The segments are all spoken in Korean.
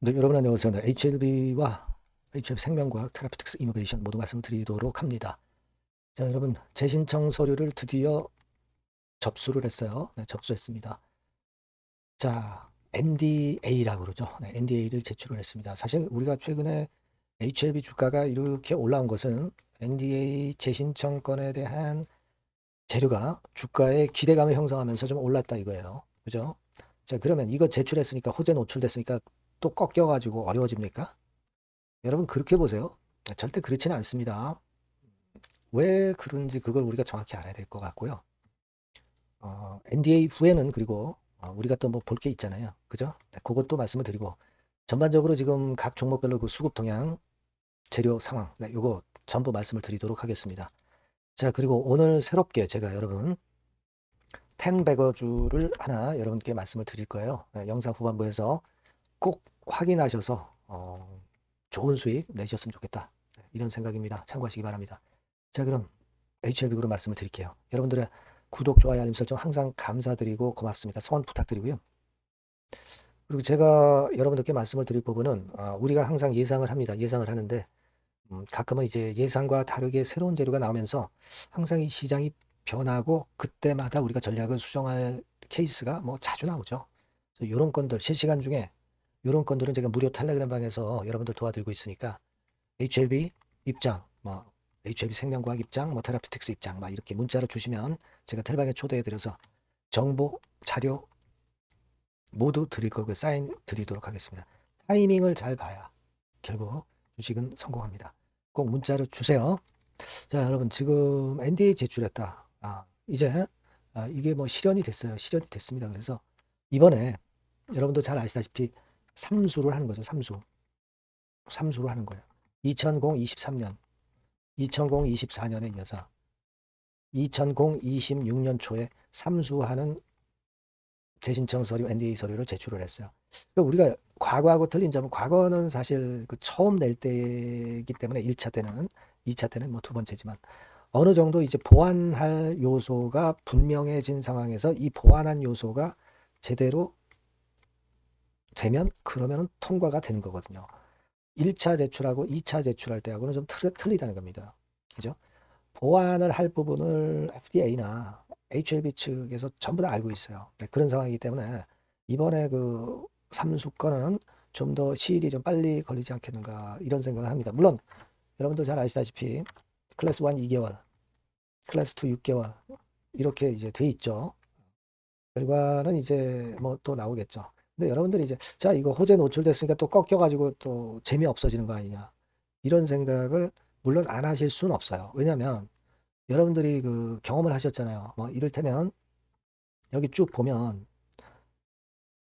네, 여러분 안녕하세요. 네, HLB와 HLB 생명과학 테라피틱스 이노베이션 모두 말씀드리도록 합니다. 자, 여러분 재신청 서류를 드디어 접수를 했어요. 네, 접수했습니다. 자, NDA라고 그러죠. 네, NDA를 제출을 했습니다. 사실 우리가 최근에 HLB 주가가 이렇게 올라온 것은 NDA 재신청 건에 대한 재료가 주가의 기대감을 형성하면서 좀 올랐다 이거예요. 그죠? 자, 그러면 이거 제출했으니까 호재 노출됐으니까 또 꺾여가지고 어려워집니까? 여러분 그렇게 보세요. 절대 그렇지는 않습니다. 왜 그런지 그걸 우리가 정확히 알아야 될 것 같고요. 어, NDA 후에는 그리고 어, 우리가 또 뭐 볼 게 있잖아요. 그죠? 네, 그것도 말씀을 드리고 전반적으로 지금 각 종목별로 그 수급 동향, 재료 상황, 네, 요거 전부 말씀을 드리도록 하겠습니다. 자, 그리고 오늘 새롭게 제가 여러분 텐베거주를 하나 여러분께 말씀을 드릴 거예요. 네, 영상 후반부에서 꼭 확인하셔서 어, 좋은 수익 내셨으면 좋겠다. 네, 이런 생각입니다. 참고하시기 바랍니다. 자, 그럼 HLB로 말씀을 드릴게요. 여러분들의 구독, 좋아요, 알림 설정 항상 감사드리고 고맙습니다. 성원 부탁드리고요. 그리고 제가 여러분들께 말씀을 드릴 부분은 어, 우리가 항상 예상을 합니다. 예상을 하는데 음, 가끔은 이제 예상과 다르게 새로운 재료가 나오면서 항상 이 시장이 변하고 그때마다 우리가 전략을 수정할 케이스가 뭐 자주 나오죠. 이런 건들 실시간 중에 이런 건들은 제가 무료 텔레그램 방에서 여러분들 도와드리고 있으니까 HLB 입장, 뭐 HLB 생명과학 입장, 뭐 테라피틱스 입장, 막 이렇게 문자를 주시면 제가 텔방에 초대해드려서 정보, 자료 모두 드릴 거고 사인 드리도록 하겠습니다. 타이밍을 잘 봐야 결국 주식은 성공합니다. 꼭 문자를 주세요. 자, 여러분 지금 NDA 제출했다. 아, 이제 아, 이게 뭐 실현이 됐어요. 실현이 됐습니다. 그래서 이번에 여러분도 잘 아시다시피 삼수를 하는 거죠. 삼수. 삼수를 하는 거예요. 2023년, 2024년에 이어서 2026년 초에 삼수하는 재신청 서류, NDA 서류를 제출을 했어요. 그러니까 우리가 과거하고 틀린 점은 과거는 사실 그 처음 낼 때이기 때문에 1차 때는 2차 때는 뭐 두 번째지만 어느 정도 이제 보완할 요소가 분명해진 상황에서 이 보완한 요소가 제대로 되면 그러면 통과가 되는 거거든요. 1차 제출하고 2차 제출할 때하고는 좀 틀, 틀리다는 겁니다. 그죠? 보완을 할 부분을 FDA나 HLB 측에서 전부 다 알고 있어요. 네, 그런 상황이기 때문에 이번에 그 삼수건은 좀 더 시일이 좀 빨리 걸리지 않겠는가 이런 생각을 합니다. 물론 여러분도 잘 아시다시피 클래스 1 2개월, 클래스 2 6개월 이렇게 이제 돼 있죠. 결과는 이제 뭐 또 나오겠죠. 근데 여러분들이 이제 자 이거 호재 노출됐으니까 또 꺾여가지고 또 재미 없어지는 거 아니냐 이런 생각을 물론 안 하실 수는 없어요. 왜냐하면 여러분들이 그 경험을 하셨잖아요. 뭐 이를테면 여기 쭉 보면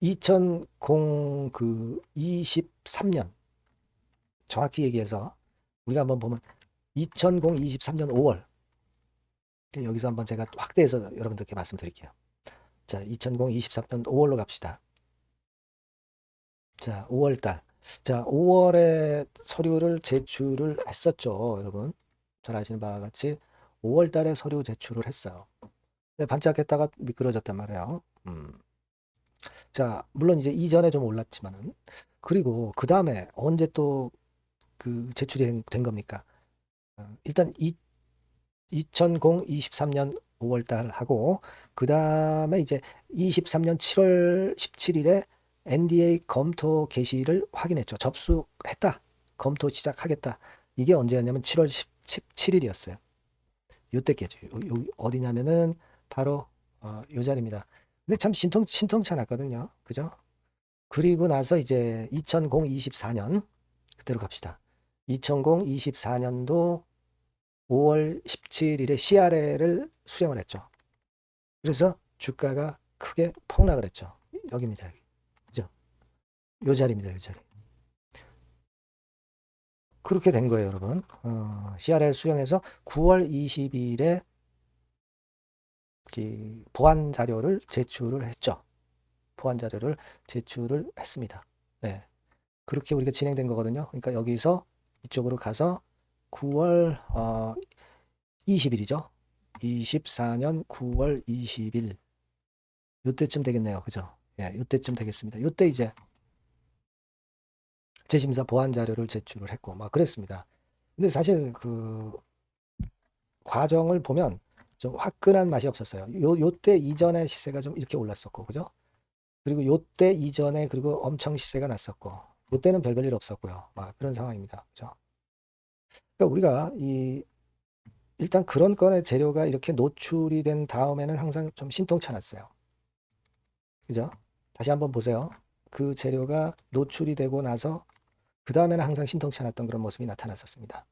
2023년 정확히 얘기해서 우리가 한번 보면 2023년 5월 여기서 한번 제가 확대해서 여러분들께 말씀드릴게요. 자, 2023년 5월로 갑시다. 자, 5월 달. 자, 5월에 서류를 제출을 했었죠, 여러분. 잘 아시는 바와 같이 5월 달에 서류 제출을 했어요. 근데 반짝했다가 미끄러졌단 말이에요. 음. 자, 물론 이제 이전에 좀 올랐지만은 그리고 그 다음에 언제 또 그 제출이 된, 된 겁니까? 어, 일단 이 2023년 5월 달 하고 그 다음에 이제 23년 7월 17일에 NDA 검토 개시를 확인했죠. 접수했다. 검토 시작하겠다. 이게 언제였냐면 7월 17일이었어요. 요때겠죠. 여기 어디냐면은 바로 어, 요 자리입니다. 근데 참 신통 신통치 않았거든요. 그죠? 그리고 나서 이제 2024년 그대로 갑시다. 2024년도 5월 17일에 CRL을 수령을 했죠. 그래서 주가가 크게 폭락을 했죠. 여기입니다. 요 자리입니다. 요 자리. 그렇게 된 거예요, 여러분. 어, CRL 수령해서 9월 20일에 보안 자료를 제출을 했죠. 보안 자료를 제출을 했습니다. 네. 그렇게 우리가 진행된 거거든요. 그러니까 여기서 이쪽으로 가서 9월 어, 20일이죠. 24년 9월 20일 요때쯤 되겠네요. 그죠? 예, 요때쯤 되겠습니다. 요때 이제 재심사 보완 자료를 제출을 했고 막 그랬습니다. 근데 사실 그 과정을 보면 좀 화끈한 맛이 없었어요. 요 요때 이전에 시세가 좀 이렇게 올랐었고 그죠? 그리고 요때 이전에 그리고 엄청 시세가 났었고 요때는 별별 일 없었고요. 막 그런 상황입니다. 그죠? 그러니까 우리가 이 일단 그런 건의 재료가 이렇게 노출이 된 다음에는 항상 좀 신통치 않았어요. 그죠? 다시 한번 보세요. 그 재료가 노출이 되고 나서 그 다음에는 항상 신통치 않았던 그런 모습이 나타났었습니다.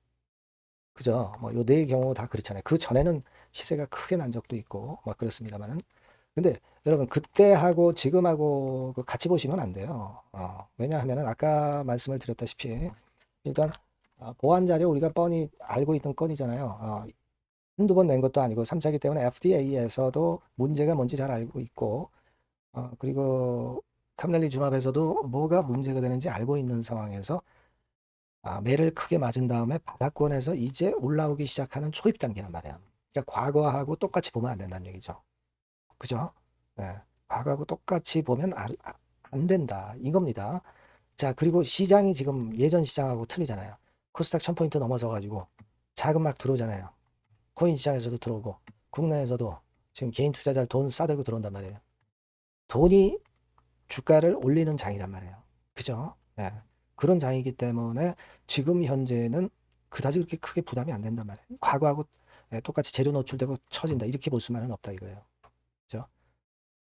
그죠? 뭐 요 네 경우 다 그렇잖아요. 그 전에는 시세가 크게 난 적도 있고 막 그렇습니다만은 근데 여러분 그때하고 지금하고 그 같이 보시면 안 돼요. 어, 왜냐하면은 아까 말씀을 드렸다시피 일단 어, 보안 자료 우리가 뻔히 알고 있던 건이잖아요. 어, 한두 번 낸 것도 아니고 3차기 때문에 FDA에서도 문제가 뭔지 잘 알고 있고 어, 그리고 카멜리 주합에서도 뭐가 문제가 되는지 알고 있는 상황에서 아, 매를 크게 맞은 다음에 바닥권에서 이제 올라오기 시작하는 초입 단계란 말이야. 그러니까 과거하고 똑같이 보면 안 된다는 얘기죠. 그죠? 네. 과거하고 똑같이 보면 안, 아- 안 된다. 이겁니다. 자, 그리고 시장이 지금 예전 시장하고 틀리잖아요. 코스닥 1000포인트 넘어서 가지고 자금 막 들어오잖아요. 코인 시장에서도 들어오고 국내에서도 지금 개인 투자자 돈 싸들고 들어온단 말이에요. 돈이 주가를 올리는 장이란 말이에요. 그죠? 예. 그런 장이기 때문에 지금 현재는 그다지 그렇게 크게 부담이 안 된단 말이에요. 과거하고 예, 똑같이 재료 노출되고 처진다. 이렇게 볼 수만은 없다 이거예요. 그죠?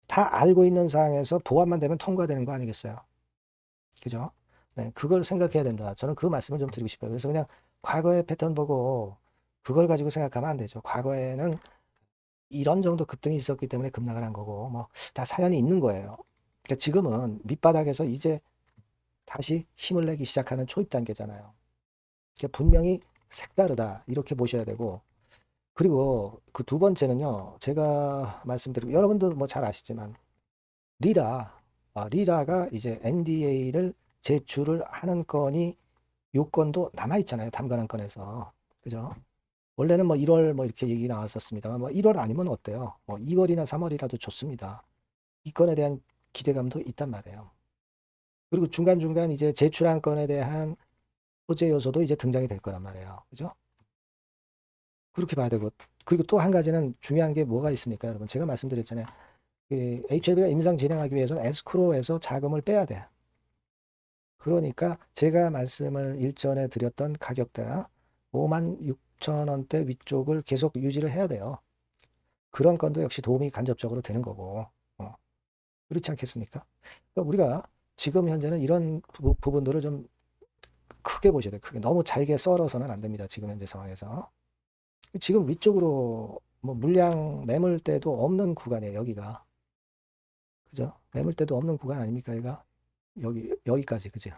다 알고 있는 상황에서 보완만 되면 통과되는 거 아니겠어요? 그죠? 네, 그걸 생각해야 된다. 저는 그 말씀을 좀 드리고 싶어요. 그래서 그냥 과거의 패턴 보고 그걸 가지고 생각하면 안 되죠. 과거에는 이런 정도 급등이 있었기 때문에 급락을 한 거고 뭐 다 사연이 있는 거예요. 그러니까 지금은 밑바닥에서 이제 다시 힘을 내기 시작하는 초입 단계잖아요. 그러니까 분명히 색다르다 이렇게 보셔야 되고 그리고 그 두 번째는요. 제가 말씀드리고 여러분도 뭐 잘 아시지만 리라 아, 리라가 이제 NDA를 제출을 하는 건이 요건도 남아 있잖아요. 담가는 건에서 그죠? 원래는 뭐 1월 뭐 이렇게 얘기 나왔었습니다만 뭐 1월 아니면 어때요? 뭐 2월이나 3월이라도 좋습니다. 이 건에 대한 기대감도 있단 말이에요. 그리고 중간중간 이제 제출한 건에 대한 호재 요소도 이제 등장이 될 거란 말이에요. 그죠? 그렇게 봐야 되고 그리고 또 한 가지는 중요한 게 뭐가 있습니까, 여러분? 제가 말씀드렸잖아요. 그 HLB가 임상 진행하기 위해서는 에스크로에서 자금을 빼야 돼. 그러니까 제가 말씀을 일전에 드렸던 가격대 5만 6천 원대 위쪽을 계속 유지를 해야 돼요. 그런 건도 역시 도움이 간접적으로 되는 거고 어. 그렇지 않겠습니까? 그러니까 우리가 지금 현재는 이런 부, 부분들을 좀 크게 보셔야 돼요. 크게 너무 잘게 썰어서는 안 됩니다. 지금 현재 상황에서 지금 위쪽으로 뭐 물량 매물대도 없는 구간이에요. 여기가 그죠? 매물대도 없는 구간 아닙니까? 여기가 여기 여기까지 그죠?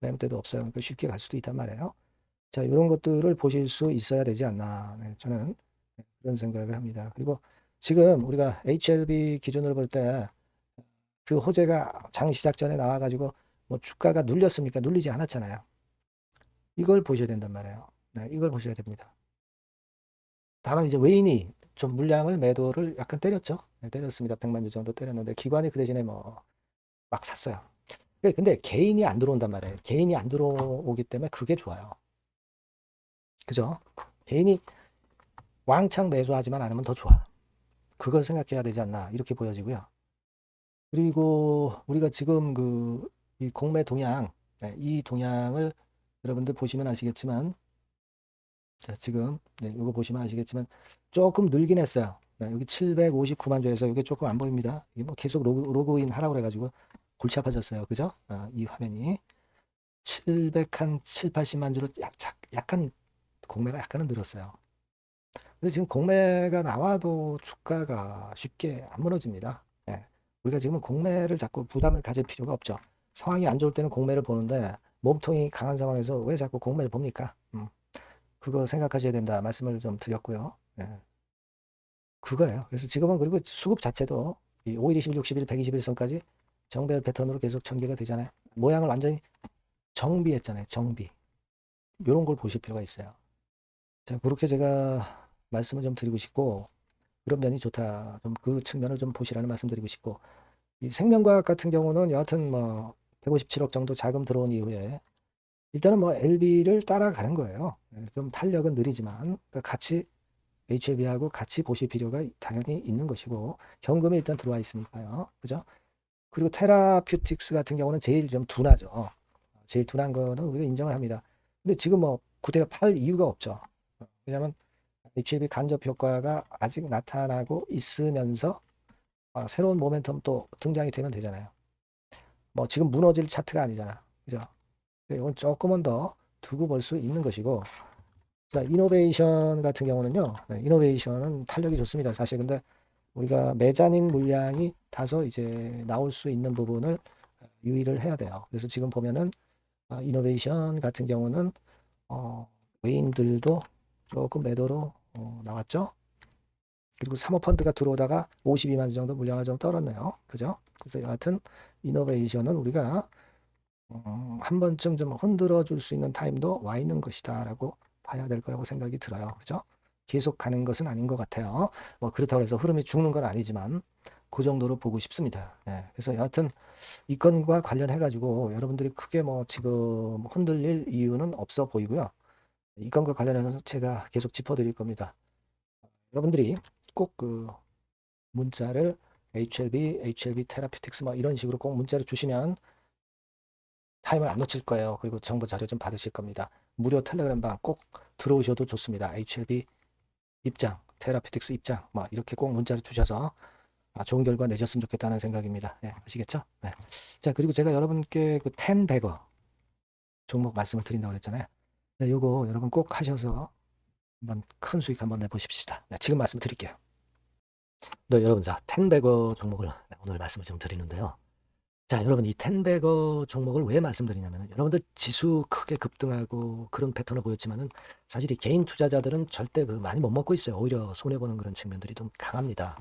매물대도 없어요. 그러니까 쉽게 갈 수도 있단 말이에요. 자, 이런 것들을 보실 수 있어야 되지 않나. 네, 저는 그런 생각을 합니다. 그리고 지금 우리가 HLB 기준으로 볼 때 그 호재가 장 시작 전에 나와가지고 뭐 주가가 눌렸습니까? 눌리지 않았잖아요. 이걸 보셔야 된단 말이에요. 네, 이걸 보셔야 됩니다. 다만 이제 외인이 좀 물량을 매도를 약간 때렸죠. 네, 때렸습니다. 100만 주 정도 때렸는데 기관이 그 대신에 뭐 막 샀어요. 네, 근데 개인이 안 들어온단 말이에요. 개인이 안 들어오기 때문에 그게 좋아요. 그죠? 개인이 왕창 매수하지만 않으면 더 좋아. 그걸 생각해야 되지 않나 이렇게 보여지고요. 그리고 우리가 지금 그 이 공매 동향, 네, 이 동향을 여러분들 보시면 아시겠지만, 자, 지금 네, 이거 보시면 아시겠지만 조금 늘긴 했어요. 네, 여기 759만 조에서 이게 조금 안 보입니다. 이게 뭐 계속 로그, 로그인 하라고 그래가지고 골치 아파졌어요. 그죠? 아, 이 화면이 700 한 7, 80만 주로 약, 약간 공매가 약간은 늘었어요. 근데 지금 공매가 나와도 주가가 쉽게 안 무너집니다. 예. 우리가 지금은 공매를 자꾸 부담을 가질 필요가 없죠. 상황이 안 좋을 때는 공매를 보는데 몸통이 강한 상황에서 왜 자꾸 공매를 봅니까? 음. 그거 생각하셔야 된다 말씀을 좀 드렸고요. 예. 그거예요. 그래서 지금은 그리고 수급 자체도 이 5일, 20일, 60일, 120일선까지 정배열 패턴으로 계속 전개가 되잖아요. 모양을 완전히 정비했잖아요. 정비. 이런 걸 보실 필요가 있어요. 자, 그렇게 제가 말씀을 좀 드리고 싶고, 그런 면이 좋다. 좀 그 측면을 좀 보시라는 말씀 드리고 싶고, 이 생명과학 같은 경우는 여하튼 뭐, 157억 정도 자금 들어온 이후에 일단은 뭐 LB를 따라가는 거예요. 예, 좀 탄력은 느리지만 그러니까 같이 HLB하고 같이 보실 필요가 당연히 있는 것이고 현금이 일단 들어와 있으니까요. 그죠? 그리고 테라퓨틱스 같은 경우는 제일 좀 둔하죠. 제일 둔한 거는 우리가 인정을 합니다. 근데 지금 뭐 구대가 팔 이유가 없죠. 왜냐하면 HLB 간접 효과가 아직 나타나고 있으면서 아, 새로운 모멘텀 또 등장이 되면 되잖아요. 뭐 지금 무너질 차트가 아니잖아. 그죠? 네, 이건 조금은 더 두고 볼 수 있는 것이고 자, 이노베이션 같은 경우는요. 네, 이노베이션은 탄력이 좋습니다. 사실 근데 우리가 매자닌 물량이 다소 이제 나올 수 있는 부분을 유의를 해야 돼요. 그래서 지금 보면은 아, 이노베이션 같은 경우는 어, 외인들도 조금 매도로 어, 나왔죠. 그리고 사모펀드가 들어오다가 52만 주 정도 물량을 좀 떨었네요. 그죠? 그래서 여하튼 이노베이션은 우리가 어, 한 번쯤 좀 흔들어 줄 수 있는 타임도 와 있는 것이다라고 봐야 될 거라고 생각이 들어요. 그죠? 계속 가는 것은 아닌 것 같아요. 뭐 그렇다고 해서 흐름이 죽는 건 아니지만 그 정도로 보고 싶습니다. 예, 그래서 여하튼 이 건과 관련해 가지고 여러분들이 크게 뭐 지금 흔들릴 이유는 없어 보이고요. 이 건과 관련해서 제가 계속 짚어드릴 겁니다. 여러분들이 꼭 그 문자를 HLB, HLB 테라피틱스 뭐 이런 식으로 꼭 문자를 주시면 타임을 안 놓칠 거예요. 그리고 정보 자료 좀 받으실 겁니다. 무료 텔레그램방 꼭 들어오셔도 좋습니다. HLB 입장, 테라피틱스 입장, 뭐 이렇게 꼭 문자를 주셔서 아, 좋은 결과 내셨으면 좋겠다는 생각입니다. 예, 아시겠죠? 네. 자, 그리고 제가 여러분께 그 텐베거 종목 말씀을 드린다고 그랬잖아요. 네, 요거 여러분 꼭 하셔서 한번 큰 수익 한번 내보십시다. 네, 지금 말씀 드릴게요. 네, 여러분, 자, 텐베거 종목을 네, 오늘 말씀을 좀 드리는데요. 자, 여러분, 이 텐베거 종목을 왜 말씀드리냐면, 여러분들 지수 크게 급등하고 그런 패턴을 보였지만은 사실 이 개인 투자자들은 절대 그 많이 못 먹고 있어요. 오히려 손해 보는 그런 측면들이 좀 강합니다.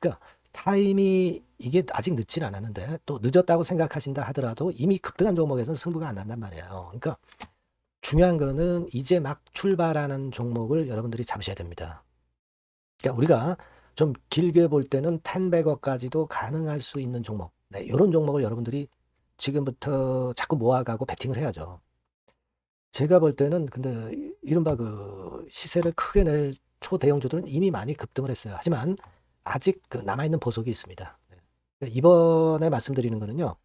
그러니까 타임이 이게 아직 늦진 않았는데 또 늦었다고 생각하신다 하더라도 이미 급등한 종목에서는 승부가 안 난단 말이에요. 그러니까 중요한 거는 이제 막 출발하는 종목을 여러분들이 잡으셔야 됩니다. 그러니까 우리가 좀 길게 볼 때는 10백억까지도 가능할 수 있는 종목. 네, 이런 종목을 여러분들이 지금부터 자꾸 모아가고 베팅을 해야죠. 제가 볼 때는 근데 이른바 그 시세를 크게 낼 초대형주들은 이미 많이 급등을 했어요. 하지만 아직 그 남아있는 보석이 있습니다. 네. 그러니까 이번에 말씀드리는 거는요.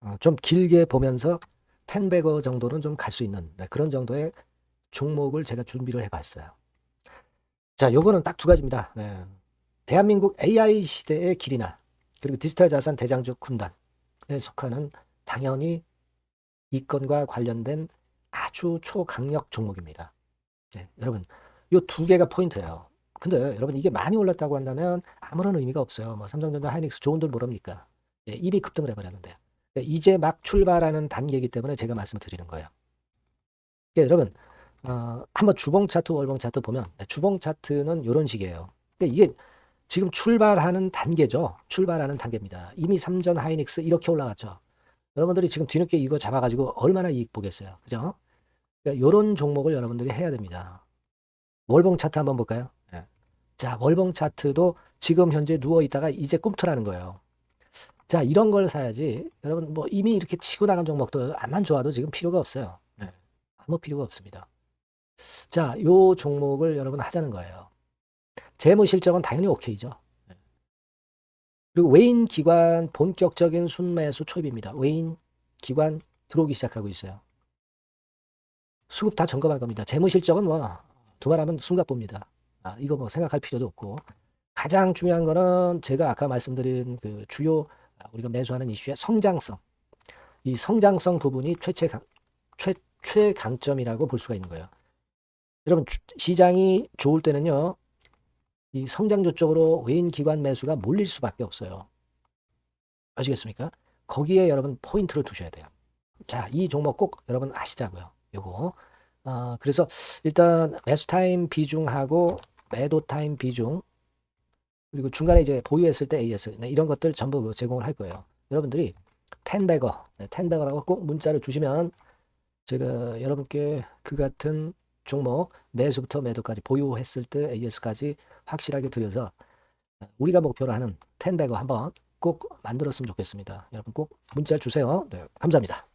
어, 좀 길게 보면서 10백억 정도는 좀 갈 수 있는 네, 그런 정도의 종목을 제가 준비를 해봤어요. 자, 요거는 딱 두 가지입니다. 네. 대한민국 AI 시대의 길이나 그리고 디지털 자산 대장주 군단에 속하는 당연히 이 건과 관련된 아주 초강력 종목입니다. 네, 여러분, 요 두 개가 포인트예요. 근데 여러분 이게 많이 올랐다고 한다면 아무런 의미가 없어요. 뭐 삼성전자, 하이닉스 좋은들 모릅니까? 예, 이미 급등을 해버렸는데 이제 막 출발하는 단계이기 때문에 제가 말씀을 드리는 거예요. 예, 여러분 어, 한번 주봉 차트, 월봉 차트 보면 네, 주봉 차트는 이런 식이에요. 근데 이게 지금 출발하는 단계죠. 출발하는 단계입니다. 이미 삼전 하이닉스 이렇게 올라갔죠. 여러분들이 지금 뒤늦게 이거 잡아가지고 얼마나 이익 보겠어요. 그죠? 그러니까 이런 종목을 여러분들이 해야 됩니다. 월봉 차트 한번 볼까요? 네. 자, 월봉 차트도 지금 현재 누워 있다가 이제 꿈틀하는 거예요. 자, 이런 걸 사야지. 여러분, 뭐 이미 이렇게 치고 나간 종목도 암만 좋아도 지금 필요가 없어요. 네. 아무 필요가 없습니다. 자, 요 종목을 여러분 하자는 거예요. 재무 실적은 당연히 오케이죠. 네. 그리고 외인 기관 본격적인 순매수 초입입니다. 외인 기관 들어오기 시작하고 있어요. 수급 다 점검할 겁니다. 재무 실적은 뭐 두말하면 숨가봅니다. 아, 이거 뭐 생각할 필요도 없고 가장 중요한 거는 제가 아까 말씀드린 그 주요 우리가 매수하는 이슈의 성장성. 이 성장성 부분이 최최 최, 최강점이라고 볼 수가 있는 거예요. 여러분 시장이 좋을 때는요. 이 성장주 쪽으로 외인 기관 매수가 몰릴 수밖에 없어요. 아시겠습니까? 거기에 여러분 포인트를 두셔야 돼요. 자, 이 종목 꼭 여러분 아시자고요. 요거. 어, 그래서 일단 매수 타임 비중하고 매도 타임 비중 그리고 중간에 이제 보유했을 때 AS 네, 이런 것들 전부 그 제공을 할 거예요. 여러분들이 텐베거, 네, 텐베거라고 꼭 문자를 주시면 제가 여러분께 그 같은 종목 매수부터 매도까지 보유했을 때 AS까지 확실하게 드려서 우리가 목표로 하는 텐베거 한번 꼭 만들었으면 좋겠습니다. 여러분 꼭 문자 주세요. 네, 감사합니다.